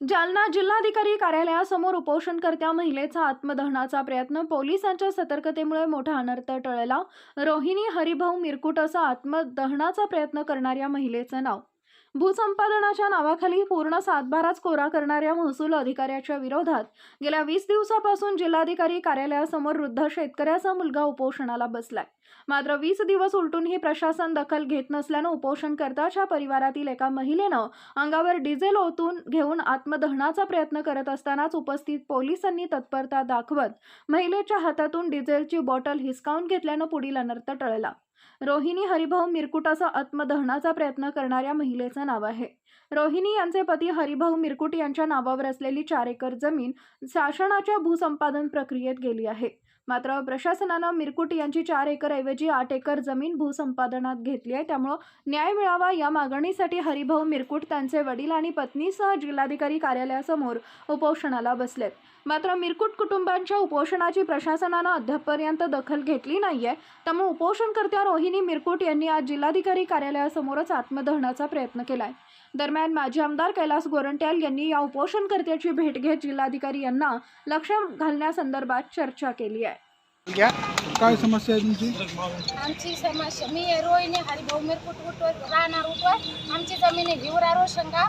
जालना जिल्हाधिकारी कार्यालयासमोर उपोषणकर्त्या महिलेचा आत्मदहनाचा प्रयत्न पोलिसांच्या सतर्कतेमुळे मोठा अनर्थ टळला. रोहिणी हरिभाऊ मिरकुट असं आत्मदहनाचा प्रयत्न करणाऱ्या महिलेचं नाव भूसंपादनाच्या नावाखाली पूर्ण सातबाराच कोरा करणाऱ्या महसूल अधिकाऱ्याच्या विरोधात गेल्या वीस दिवसापासून जिल्हाधिकारी कार्यालयासमोर वृद्ध शेतकऱ्याचा मुलगा उपोषणाला बसलाय. मात्र वीस दिवस उलटूनही प्रशासन दखल घेत नसल्यानं उपोषणकर्त्याच्या परिवारातील एका महिलेनं अंगावर डिझेल ओतून घेऊन आत्मदहनाचा प्रयत्न करत असतानाच उपस्थित पोलिसांनी तत्परता दाखवत महिलेच्या हातातून डिझेलची बॉटल हिसकावून घेतल्यानं पुढील अनर्थ टळला. रोहिणी हरिभाऊ मिरकुट आत्मदहनाचा प्रयत्न करणाऱ्या महिलेचं नाव आहे. रोहिणी यांचे पती हरिभाऊ मिरकुट यांच्या नावावर असलेली चार एकर जमीन शासनाच्या भूसंपादन प्रक्रियेत गेली आहे. मात्र प्रशासनानं मिरकुट यांची चार एकर ऐवजी आठ एकर जमीन भूसंपादनात घेतली आहे. त्यामुळं न्याय मिळावा या मागणीसाठी हरिभाऊ मिरकुट त्यांचे वडील आणि पत्नीसह जिल्हाधिकारी कार्यालयासमोर उपोषणाला बसलेत मात्र मिरकुट कुटुंबांच्या उपोषणाची प्रशासनानं अद्यापपर्यंत दखल घेतली नाहीये. त्यामुळे उपोषणकर्त्या रोहिणी मिरकुट यांनी आज जिल्हाधिकारी कार्यालयासमोरच आत्मदहनाचा प्रयत्न केलाय. दरम्यान माजी आमदार कैलास गोरंट्याल यांनी या उपोषणकर्त्याची भेट घेत जिल्हाधिकारी यांना लक्ष घालण्यासंदर्भात चर्चा केली आहे. काय? समस्या आहे तुमची? आमची समस्या मी रोहिणी हरिभाऊ मिरकुट उठवर राहणार उठवर. आमची जमीन आहे हिवरा रोशंगा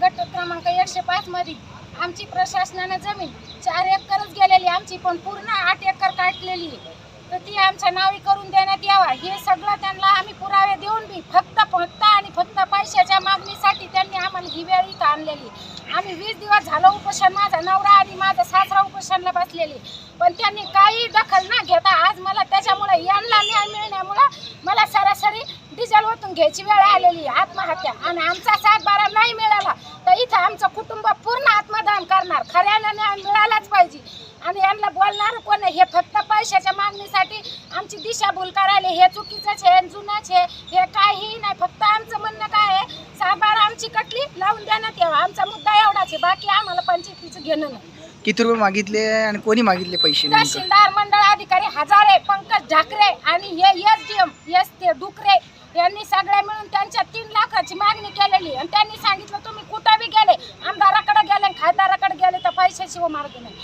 गट क्रमांक एकशे पाच मध्ये आमची प्रशासनानं जमीन चार एकरच गेलेली आमची पण पूर्ण आठ एकर काटलेली आहे. तर ती आमच्या नावी करून देण्यात यावा. हे सगळं त्यांना आम्ही पुरावे देऊन बी फक्त फक्त आणि फक्त पैशाच्या मागणीसाठी त्यांनी आम्हाला ही वेळ इथं आणलेली. आम्ही वीस दिवस झालं उपोषण माझा नवरा आणि माझा सासरा उपोषणला बसलेली. पण त्यांनी काही दखल न घेता आज मला त्याच्यामुळे यांना न्याय मिळण्यामुळं मला सरासरी डिझेल ओतून घ्यायची वेळ आलेली आहे, आत्महत्या. आणि आमचा सात बारा नाही मिळाला तर इथं आमचं कुटुंब पूर्ण आत्मदान करणार. खऱ्यानं न्याय मिळालाच पाहिजे. आणि यांना बोलणार कोण? हे फक्त पैशाच्या मागणीसाठी आमची दिशाभूल करायला हे चुकीचंच आहे जुनंच आहे. हे काही नाही फक्त आमचं म्हणणं काय आहे? सात बारा आमची कटली लावून देण्यात यावं आमचा मुद्दा एवढाच आहे. बाकी आम्हाला पंचायतीचं घेणं नाही. किती रुपये मागितले आणि कोणी मागितले पैसे तहसीलदार मंडळ अधिकारी हजारे पंकज ढाकरे आणि हे एस डी एम एस ते डुकरे यांनी सगळे मिळून त्यांच्या तीन लाखाची मागणी केलेली आणि त्यांनी सांगितलं तुम्ही कुठं बी गेले? आमदाराकडे गेले खासदाराकडे गेले तर पैशाशिवाय मार्ग नाही.